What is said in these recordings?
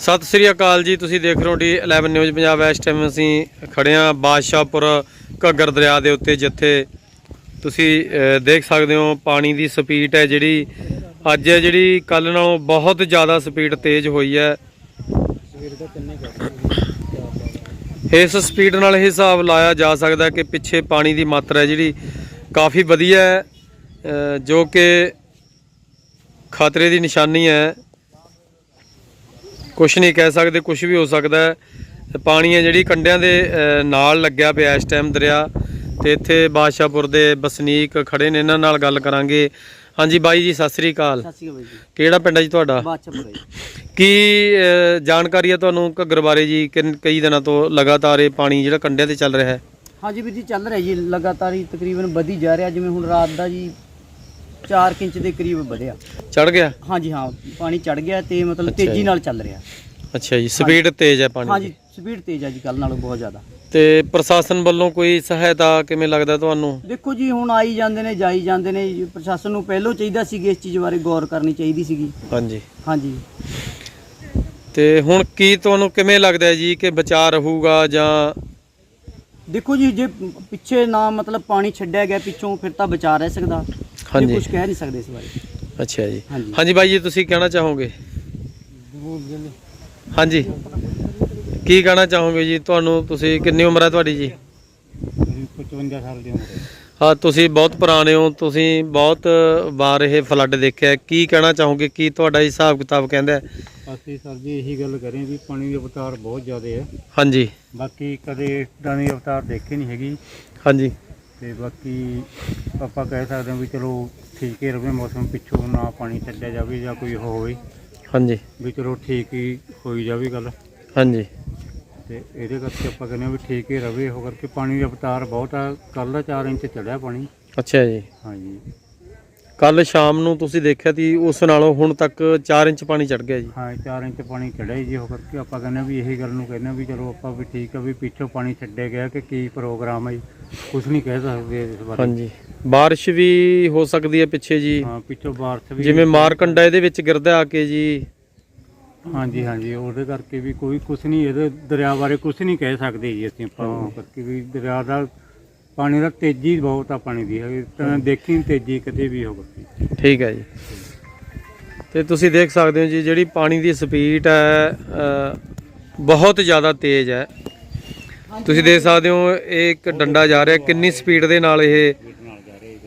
ਸਤਿ ਸ੍ਰੀ ਅਕਾਲ ਜੀ, ਤੁਸੀਂ ਦੇਖ ਰਹੇ ਹੋ ਡੀ 11 ਨਿਊਜ਼ ਪੰਜਾਬ। ਇਸ ਟਾਈਮ ਅਸੀਂ ਖੜੇ ਹਾਂ ਬਾਦਸ਼ਾਹਪੁਰ ਘੱਗਰ ਦਰਿਆ ਦੇ ਉੱਤੇ, ਜਿੱਥੇ ਤੁਸੀਂ ਦੇਖ ਸਕਦੇ ਹੋ ਪਾਣੀ ਦੀ ਸਪੀਡ ਹੈ ਜਿਹੜੀ। ਅੱਜ ਹੈ ਜਿਹੜੀ ਕੱਲ ਨਾਲੋਂ ਬਹੁਤ ਜ਼ਿਆਦਾ ਸਪੀਡ ਤੇਜ਼ ਹੋਈ ਹੈ। ਇਸ ਸਪੀਡ ਨਾਲ ਇਹ ਹਿਸਾਬ ਲਾਇਆ ਜਾ ਸਕਦਾ ਕਿ ਪਿੱਛੇ ਪਾਣੀ ਦੀ ਮਾਤਰਾ ਜਿਹੜੀ, ਕਾਫੀ ਵਧੀਆ ਹੈ। ਜੋ ਕਿ ਖਤਰੇ ਦੀ ਨਿਸ਼ਾਨੀ ਹੈ। ਕੁਝ ਨਹੀਂ ਕਹਿ ਸਕਦੇ ਕੁਝ ਵੀ ਹੋ ਸਕਦਾ ਹੈ। ਪਾਣੀ ਹੈ ਜਿਹੜੀ ਕੰਡਿਆਂ ਦੇ ਨਾਲ ਲੱਗਿਆ ਪਿਆ ਇਸ ਟਾਈਮ ਦਰਿਆ। ਤੇ ਇੱਥੇ ਬਾਦਸ਼ਾਹਪੁਰ ਦੇ ਵਸਨੀਕ ਖੜੇ ਨੇ ਇਹਨਾਂ ਨਾਲ ਗੱਲ ਕਰਾਂਗੇ। ਹਾਂਜੀ ਬਾਈ ਜੀ ਸਤਿ ਸ੍ਰੀ ਅਕਾਲ। ਕਿਹੜਾ ਪਿੰਡ ਹੈ ਜੀ ਤੁਹਾਡਾ? ਕੀ ਜਾਣਕਾਰੀ ਹੈ ਤੁਹਾਨੂੰ ਘੱਗਰ ਬਾਰੇ ਜੀ? ਕਈ ਦਿਨਾਂ ਤੋਂ ਲਗਾਤਾਰ ਇਹ ਪਾਣੀ ਜਿਹੜਾ ਕੰਡਿਆਂ ਤੇ ਚੱਲ ਰਿਹਾ ਹੈ। ਹਾਂਜੀ ਵੀਰ ਜੀ ਚੱਲ ਰਿਹਾ ਜੀ। ਲਗਾਤਾਰ ਹੀ ਤਕਰੀਬਨ ਵਧੀ ਜਾ ਰਿਹਾ। ਜਿਵੇਂ ਹੁਣ ਰਾਤ ਦਾ ਜੀ 4 ਇੰਚ ਦੇ ਕਰੀਬ ਵਧਿਆ। ਚੜ ਗਿਆ? ਹਾਂਜੀ ਹਾਂ ਪਾਣੀ ਚੜ ਗਿਆ ਤੇ ਮਤਲਬ ਅੱਛਾ ਜੀ। ਤੇਜ਼ੀ ਨਾਲ ਚੱਲ ਰਿਹਾ। ਅੱਛਾ ਜੀ ਸਪੀਡ ਤੇਜ਼ ਹੈ ਪਾਣੀ ਹਾਂਜੀ ਦੀ ਸਪੀਡ ਤੇਜ਼ ਹੈ ਜੀ ਕੱਲ ਨਾਲੋਂ ਬਹੁਤ ਜ਼ਿਆਦਾ। ਤੇ ਪ੍ਰਸ਼ਾਸਨ ਵੱਲੋਂ ਕੋਈ ਸਹਾਇਤਾ ਕਿਵੇਂ ਲੱਗਦਾ ਤੁਹਾਨੂੰ? ਦੇਖੋ ਜੀ ਹੁਣ ਆਈ ਜਾਂਦੇ ਨੇ ਜਾਈ ਜਾਂਦੇ ਨੇ ਜੀ, ਪ੍ਰਸ਼ਾਸਨ ਨੂੰ ਪਹਿਲਾਂ ਚਾਹੀਦਾ ਸੀ ਇਸ ਚੀਜ਼ ਬਾਰੇ ਗੌਰ ਕਰਨੀ ਚਾਹੀਦੀ ਸੀਗੀ। ਹਾਂਜੀ। ਹਾਂਜੀ। ਤੇ ਹੁਣ ਕੀ ਤੁਹਾਨੂੰ ਕਿਵੇਂ ਲੱਗਦਾ ਹੈ ਜੀ ਕਿ ਬਚਾਅ ਰਹੂਗਾ ਜਾਂ ਦੇਖੋ ਜੀ ਜੇ ਪਿੱਛੇ ਨਾ ਮਤਲਬ ਪਾਣੀ ਛੱਡਿਆ ਗਿਆ ਪਿੱਛੋਂ ਫਿਰ ਤਾਂ ਬਚਾ ਰਹਿ ਸਕਦਾ। ਹਾਂਜੀ। ਕੁਝ ਕਹਿ ਨਹੀਂ ਸਕਦੇ ਇਸ ਬਾਰੇ। ਅੱਛਾ ਜੀ। ਹਾਂਜੀ। ਹਾਂਜੀ ਬਾਈ ਜੀ ਤੁਸੀਂ ਕਹਿਣਾ ਚਾਹੋਗੇ? ਹਾਂਜੀ। ਕੀ ਕਹਿਣਾ ਚਾਹੋਗੇ ਜੀ? ਤੁਹਾਨੂੰ ਤੁਸੀਂ ਕਿੰਨੀ ਉਮਰ ਹੈ ਤੁਹਾਡੀ ਜੀ? 55 ਸਾਲ ਦੀ ਉਮਰ ਹੈ। ਹਾਂ ਤੁਸੀਂ ਬਹੁਤ ਪੁਰਾਣੇ ਹੋ ਤੁਸੀਂ ਬਹੁਤ ਵਾਰ ਇਹ ਫਲੱਡ ਦੇਖਿਆ। ਹੈ। ਕੀ ਕਹਿਣਾ ਚਾਹੋਗੇ? ਕੀ ਤੁਹਾਡਾ ਹਿਸਾਬ ਕਿਤਾਬ ਕਹਿੰਦਾ ਹੈ? ਅਸੀਂ ਸਰ ਜੀ ਇਹੀ ਗੱਲ ਕਰੇ ਵੀ ਪਾਣੀ ਦੀ ਅਵਤਾਰ ਬਹੁਤ ਜ਼ਿਆਦਾ ਹੈ ਹਾਂਜੀ। ਬਾਕੀ ਕਦੇ ਇਦਾਂ ਦੀ ਅਵਤਾਰ ਦੇਖੀ ਨਹੀਂ ਹੈਗੀ। ਹਾਂਜੀ। ਤੇ ਬਾਕੀ ਆਪਾਂ ਕਹਿ ਸਕਦੇ ਹਾਂ ਵੀ ਚਲੋ ਠੀਕ ਹੀ ਰਵੇ ਮੌਸਮ ਪਿੱਛੋਂ ਨਾ ਪਾਣੀ ਛੱਡਿਆ ਜਾਵੇ ਜਾਂ ਕੋਈ ਹੋਵੇ। ਹਾਂਜੀ। ਵੀ ਚਲੋ ਠੀਕ ਹੀ ਹੋਈ ਜਾਵੇ ਗੱਲ। ਹਾਂਜੀ। ਤੇ ਇਹਦੇ ਕਰਕੇ ਆਪਾਂ ਕਹਿੰਦੇ ਹਾਂ ਵੀ ਠੀਕ ਹੀ ਰਵੇ ਉਹ ਕਰਕੇ ਪਾਣੀ ਦੀ ਅਵਤਾਰ ਬਹੁਤ ਆ। ਕੱਲ ਦਾ 4 ਇੰਚ ਚੜਿਆ ਪਾਣੀ। ਅੱਛਾ ਜੀ। ਹਾਂਜੀ। ਕੱਲ ਸ਼ਾਮ ਨੂੰ ਤੁਸੀਂ ਦੇਖਿਆ ਸੀ ਉਸ ਨਾਲੋਂ ਹੁਣ ਤੱਕ 4 ਇੰਚ ਪਾਣੀ ਚੜ ਗਿਆ ਜੀ। ਹਾਂ 4 ਇੰਚ ਪਾਣੀ ਚੜਿਆ ਹੀ ਜੀ ਉਹ ਕਰਕੇ ਆਪਾਂ ਕਹਿੰਦੇ ਹਾਂ ਵੀ ਇਹੀ ਗੱਲ ਨੂੰ ਕਹਿੰਦੇ ਹਾਂ ਵੀ ਚਲੋ ਆਪਾਂ ਵੀ ਠੀਕ ਆ ਵੀ ਪਿੱਛੋਂ ਪਾਣੀ ਛੱਡਿਆ ਗਿਆ ਕਿ ਕੀ ਪ੍ਰੋਗਰਾਮ ਹੈ ਕੁਝ ਨਹੀਂ ਕਹਿ ਸਕਦੇ ਇਸ ਬਾਰੇ। ਹਾਂਜੀ। ਬਾਰਿਸ਼ ਵੀ ਹੋ ਸਕਦੀ ਹੈ ਪਿੱਛੇ ਜੀ। ਹਾਂ ਪਿੱਛੋਂ ਬਾਰਿਸ਼ ਵੀ ਜਿਵੇਂ ਮਾਰਕੰਡਾ ਇਹਦੇ ਵਿੱਚ ਗਿਰਦਾ ਆ ਕੇ ਜੀ। ਹਾਂਜੀ ਹਾਂਜੀ ਉਹਦੇ ਕਰਕੇ ਵੀ ਕੋਈ ਕੁਝ ਨਹੀਂ ਇਹਦੇ ਦਰਿਆ ਬਾਰੇ ਕੁਝ ਨਹੀਂ ਕਹਿ ਸਕਦੇ ਜੀ ਅਸੀਂ ਆਪਾਂ ਉਹ ਕਰਕੇ ਵੀ ਦਰਿਆ ਦਾ ਪਾਣੀ ਦਾ ਤੇਜ਼ੀ ਬਹੁਤ ਆ ਪਾਣੀ ਦੀ ਇਹ ਤਾਂ ਦੇਖੀ ਤੇਜ਼ੀ ਕਦੇ ਵੀ ਹੋ ਗਈ ਠੀਕ ਹੈ ਜੀ। ਤੇ ਤੁਸੀਂ ਦੇਖ ਸਕਦੇ ਹੋ ਜੀ ਜਿਹੜੀ ਪਾਣੀ ਦੀ ਸਪੀਡ ਹੈ ਅ, ਬਹੁਤ ਜ਼ਿਆਦਾ ਤੇਜ਼ ਹੈ। ਤੁਸੀਂ ਦੇਖ ਸਕਦੇ ਹੋ, ਇਹ ਇੱਕ ਡੰਡਾ ਜਾ ਰਿਹਾ, ਕਿੰਨੀ ਸਪੀਡ ਦੇ ਨਾਲ ਇਹ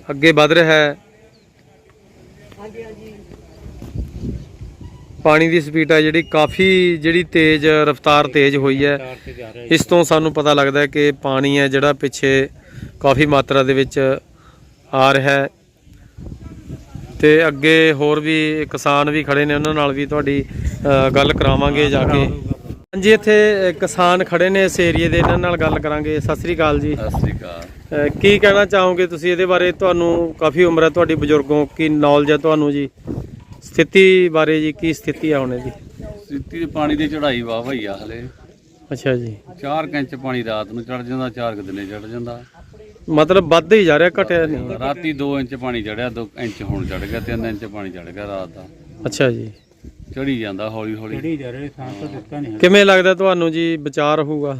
ਅੱਗੇ ਵੱਧ ਰਿਹਾ ਹੈ। ਪਾਣੀ ਦੀ ਸਪੀਡ ਹੈ ਜਿਹੜੀ, ਕਾਫੀ ਜਿਹੜੀ ਤੇਜ਼, ਰਫ਼ਤਾਰ ਤੇਜ਼ ਹੋਈ ਹੈ। ਇਸ ਤੋਂ ਸਾਨੂੰ ਪਤਾ ਲੱਗਦਾ ਹੈ ਕਿ ਪਾਣੀ ਹੈ ਜਿਹੜਾ ਪਿੱਛੇ ਕਾਫੀ ਮਾਤਰਾ ਦੇ ਵਿੱਚ ਆ ਰਿਹਾ ਹੈ। ਤੇ ਅੱਗੇ ਹੋਰ ਵੀ ਕਿਸਾਨ ਵੀ ਖੜੇ ਨੇ, ਉਹਨਾਂ ਨਾਲ ਵੀ ਤੁਹਾਡੀ ਗੱਲ ਕਰਾਵਾਂਗੇ ਜਾ ਕੇ। ਹਾਂਜੀ ਇੱਥੇ ਕਿਸਾਨ ਖੜੇ ਨੇ ਇਸ ਏਰੀਏ ਦੇ ਇਹਨਾਂ ਨਾਲ ਗੱਲ ਕਰਾਂਗੇ। ਸਤਿ ਸ੍ਰੀ ਅਕਾਲ ਜੀ। ਸਤਿ ਸ੍ਰੀ ਅਕਾਲ। ਕੀ ਕਹਿਣਾ ਚਾਹੋਗੇ ਤੁਸੀਂ ਇਹਦੇ ਬਾਰੇ? ਤੁਹਾਨੂੰ ਕਾਫੀ ਉਮਰ ਹੈ ਤੁਹਾਡੀ ਬਜ਼ੁਰਗੋਂ ਕੀ ਨੌਲੇਜ ਹੈ ਤੁਹਾਨੂੰ ਜੀ? ਸਥਿਤੀ ਬਾਰੇ ਜੀ ਕੀ ਸਥਿਤੀ ਆ ਹੁਣ ਇਹਦੀ? ਸਿੱਤੀ ਦੇ ਪਾਣੀ ਦੀ ਚੜਾਈ ਵਾਹ ਵਈ ਆ ਹਲੇ। ਅੱਛਾ ਜੀ। 4 ਇੰਚ ਪਾਣੀ ਰਾਤ ਨੂੰ ਚੜ ਜਾਂਦਾ 4 ਦਿਨੇ ਚੜ ਜਾਂਦਾ। ਮਤਲਬ ਵੱਧ ਹੀ ਜਾ ਰਿਹਾ ਘਟਿਆ ਨਹੀਂ। ਰਾਤੀ 2 ਇੰਚ ਪਾਣੀ ਚੜਿਆ 2 ਇੰਚ ਹੁਣ ਚੜ ਗਿਆ 3 ਇੰਚ ਪਾਣੀ ਚੜ ਗਿਆ ਰਾਤ ਦਾ। ਅੱਛਾ ਜੀ। ਚੜੀ ਜਾਂਦਾ ਹੌਲੀ ਹੌਲੀ। ਚੜੀ ਜਾ ਰਿਹਾ ਸਾਂ ਤਾਂ ਦਿੱਤਾ ਨਹੀਂ ਕਿਵੇਂ ਲੱਗਦਾ ਤੁਹਾਨੂੰ ਜੀ ਵਿਚਾਰ ਰਹੂਗਾ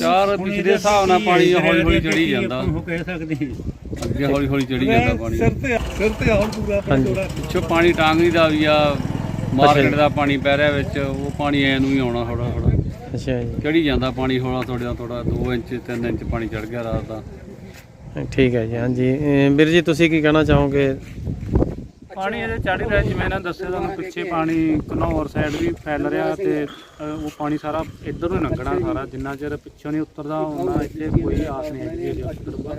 ਚਾਰ ਪਿਛਲੇ ਹਿਸਾਬ ਨਾਲ ਪਾਣੀ ਹੌਲੀ ਹੌਲੀ ਚੜੀ ਜਾਂਦਾ। ਉਹ ਕਹਿ ਸਕਦੇ। ਅੱਗੇ ਹੌਲੀ ਹੌਲੀ ਚੜੀ ਜਾਂਦਾ ਪਾਣੀ। ਹਾਂਜੀ। ਪਿੱਛੋਂ ਪਾਣੀ ਟਾਂਗਰੀ ਦਾ ਵੀ ਆ ਮਾਰਕੀਟ ਦਾ ਪਾਣੀ ਪੈ ਰਿਹਾ ਵਿੱਚ ਉਹ ਪਾਣੀ ਐ ਨੂੰ ਹੀ ਆਉਣਾ ਥੋੜਾ ਥੋੜਾ ਅੱਛਾ ਜੀ। ਚੜੀ ਜਾਂਦਾ ਪਾਣੀ ਹੌਲਾ ਥੋੜਾ ਥੋੜਾ 2 ਇੰਚ 3 ਇੰਚ ਪਾਣੀ ਚੜ ਗਿਆ ਰਾਤ ਦਾ। ਠੀਕ ਹੈ ਜੀ ਹਾਂਜੀ। ਅਮ ਵੀਰ ਜੀ ਤੁਸੀਂ ਕੀ ਕਹਿਣਾ ਚਾਹੋਗੇ? ਪਾਣੀ ਇਹਦੇ ਚੜ ਰਿਹਾ ਜਿਵੇਂ ਇਹਨਾਂ ਦੱਸਿਆ ਤੁਹਾਨੂੰ ਪਿੱਛੇ ਪਾਣੀ ਘਨੌਰ ਸਾਈਡ ਵੀ ਫੈਲ ਰਿਹਾ ਤੇ ਅ, ਉਹ ਪਾਣੀ ਸਾਰਾ ਇੱਧਰ ਨੂੰ ਲੰਘਣਾ ਸਾਰਾ ਜਿੰਨਾ ਚਿਰ ਪਿੱਛੋਂ ਨਹੀਂ ਉਤਰਦਾ ਉਹਨਾਂ ਇੱਥੇ ਕੋਈ ਆਸ ਨਹੀਂ ਹੈਗੀ ਜੇ ਉਤਰੂਗਾ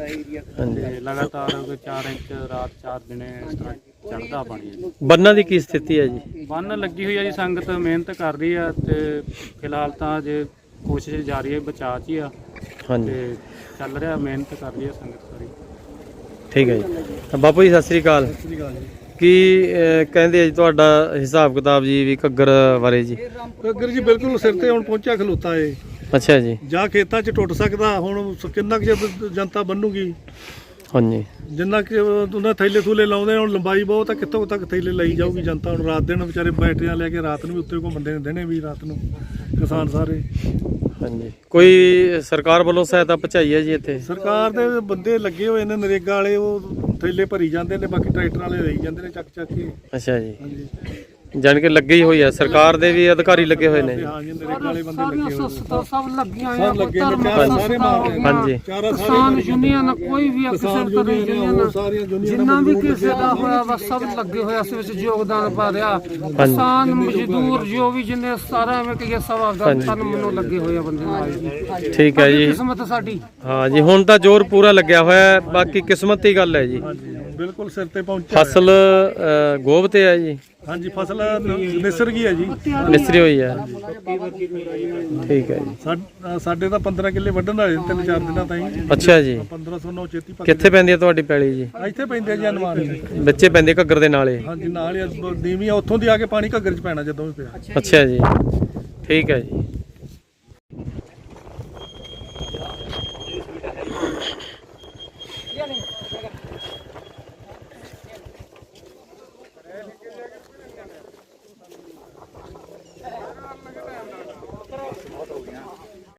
ਹਾਂਜੀ। ਤੇ ਲਗਾਤਾਰ 4 ਇੰਚ ਰਾਤ 4 ਦਿਨੇ ਇਸ ਤਰ੍ਹਾਂ ਚੜਦਾ ਪਾਣੀ ਬੰਨਾਂ ਦੀ ਕੀ ਸਥਿਤੀ ਹੈ ਜੀ? ਬੰਨ ਲੱਗੀ ਹੋਈ ਹੈ ਜੀ ਸੰਗਤ ਮਿਹਨਤ ਕਰ ਰਹੀ ਆ ਤੇ ਫਿਲਹਾਲ ਤਾਂ ਜੇ ਕੋਸ਼ਿਸ਼ ਜਾਰੀ ਹੈ ਬਚਾਅ 'ਚ ਹੀ ਆ। ਹਾਂਜੀ। ਤੇ ਚੱਲ ਰਿਹਾ ਮਿਹਨਤ ਕਰ ਰਹੀ ਹੈ ਸੰਗਤ ਸਾਰੀ। ਠੀਕ ਹੈ ਜੀ। ਤਾਂ ਬਾਪੂ ਜੀ ਸਤਿ ਸ੍ਰੀ ਅਕਾਲ। ਕੀ ਅਹ, ਕਹਿੰਦੇ ਆ ਜੀ ਤੁਹਾਡਾ ਹਿਸਾਬ ਕਿਤਾਬ ਜੀ ਵੀ ਘੱਗਰ ਬਾਰੇ ਜੀ? ਅਗਰ ਜੀ ਬਿਲਕੁਲ ਸਿਰ ਤੇ ਹੁਣ ਪਹੁੰਚਿਆ ਖਲੋਤਾ ਏ। ਅੱਛਾ ਜੀ। ਜਾਂ ਖੇਤਾਂ 'ਚ ਟੁੱਟ ਸਕਦਾ ਹੁਣ ਸ- ਕਿੰਨਾ ਕੁ ਚਿਰ ਜਨਤਾ ਬੰਨੂਗੀ? ਹਾਂਜੀ। ਜਿੰਨਾ ਕਿ ਉਹਨਾਂ ਥੈਲੇ ਥੂਲੇ ਲਾਉਂਦੇ ਹੁਣ ਲੰਬਾਈ ਬਹੁਤ ਆ ਕਿੱਥੋਂ ਤੱਕ ਥੈਲੇ ਲਈ ਜਾਊਗੀ ਜਨਤਾ? ਹੁਣ ਰਾਤ ਦਿਨ ਵਿਚਾਰੇ ਬੈਟਰੀਆਂ ਲੈ ਕੇ ਰਾਤ ਨੂੰ ਵੀ ਉੱਤੇ ਘੁੰਮਦੇ ਨੇ ਦਿਨੇ ਵੀ ਰਾਤ ਨੂੰ ਕਿਸਾਨ ਸਾਰੇ। ਹਾਂਜੀ। ਕੋਈ ਸਰਕਾਰ ਵੱਲੋਂ ਸਹਾਇਤਾ ਪਹੁੰਚਾਈ ਹੈ ਜੀ ਇੱਥੇ? ਸਰਕਾਰ ਦੇ ਬੰਦੇ ਲੱਗੇ ਹੋਏ ਨੇ ਨਰੇਗਾ ਵਾਲੇ ਉਹ ਥੈਲੇ ਭਰੀ ਜਾਂਦੇ ਨੇ ਬਾਕੀ ਟਰੈਕਟਰ ਵਾਲੇ ਲਈ ਜਾਂਦੇ ਨੇ ਚੱਕ ਚੱਕ ਕੇ। ਅੱਛਾ ਜੀ। ਹਾਂਜੀ। ਜਾਣ ਕੇ ਲੱਗੀ ਹੋਈ ਹੈ ਸਰਕਾਰ ਦੇ ਵੀ ਅਧਿਕਾਰੀ ਲੱਗੇ ਹੋਏ ਨੇ। ਤੇ ਹਾਂ ਜੀ ਨਰੇਗਾ ਵਾਲੇ ਬੰਦੇ ਲੱਗੇ ਹੋਏ ਨੇ। ਸਭ ਲੱਗੀਆਂ ਸਭ ਲੱਗੇ ਨੇ ਚਾਰ ਸਾਰੇ ਮਾਰ ਰਹੇ ਨੇ ਹਾਂਜੀ। ਚਾਰਾ ਸਾਰੇ ਕਿਸਾਨ ਯੂਨੀਅਨ ਕੋਈ ਵੀ ਆ, ਕਿਸੇ ਕਿਸਾਨ ਤਰ੍ਹਾਂ ਦੀ ਯੂਨੀਅਨ ਹੋਰ ਯੂਨੀਅਨ ਸਾਰੀਆਂ ਯੂਨੀਅਨਾਂ ਜਿੰਨਾ ਵੀ ਕਿਸੇ ਦਾ ਹੋਇਆ ਵਾ ਸਭ ਲੱਗੇ ਹੋਇਆ ਇਸ ਵਿੱਚ ਯੋਗਦਾਨ ਪਾ ਰਿਹਾ। ਕਿਸਾਨ ਮਜ਼ਦੂਰ ਜੋ ਵੀ ਜਿੰਨੇ ਸਾਰਾ ਐਵੇਂ ਕਹੀਏ ਸਭ ਆਪਦਾ ਤਨ ਮਨੋਂ ਲੱਗੇ ਹੋਏ ਆ ਬੰਦੇ ਨਾਲ। ਜੀ ਠੀਕ ਹੈ ਜੀ। ਕਿਸਮਤ ਸਾਡੀ। ਹਾਂ ਜੀ ਹੁਣ ਤਾਂ ਜ਼ੋਰ ਪੂਰਾ ਲੱਗਿਆ ਹੋਇਆ ਬਾਕੀ ਕਿਸਮਤ ਦੀ ਗੱਲ ਹੈ ਜੀ। ਬਿਲਕੁਲ ਸਿਰ ਤੇ ਪਹੁੰਚਿਆ ਫਸਲ ਅ, ਗੋਭ ਤੇ ਹੈ ਜੀ। ਹਾਂਜੀ ਫਸਲ ਨ- ਨਿਸਰ ਗਈ ਹੈ ਜੀ। ਨਿਸਰੀ ਹੋਈ ਹੈ। ਠੀਕ ਹੈ ਜੀ। ਅ, ਸਾਡੇ ਤਾਂ 15 ਕਿੱਲੇ ਵੱਢਣ ਵਾਲੇ ਨੇ ਤਿੰਨ ਚਾਰ ਦਿਨਾਂ ਤਾਈਂ। ਅੱਛਾ ਜੀ। 1509 ਛੇਤੀ ਪੱਕ ਕਿੱਥੇ ਪੈਂਦੀ ਹੈ ਤੁਹਾਡੀ ਪੈਲੀ ਜੀ? ਇੱਥੇ ਪੈਂਦੇ ਆ ਜੀ ਅਨਵਾਨ ਬੱਚੇ ਪੈਂਦੇ ਘੱਗਰ ਦੇ ਨਾਲੇ। ਹਾਂਜੀ ਨਾਲ ਹੀ ਨੀਵੀਂ ਆ ਉੱਥੋਂ ਦੀ ਆ ਕੇ ਪਾਣੀ ਘੱਗਰ ਚ ਪੈਣਾ ਜਦੋਂ ਵੀ ਪਿਆ। ਅੱਛਾ ਜੀ। ਠੀਕ ਹੈ ਜੀ।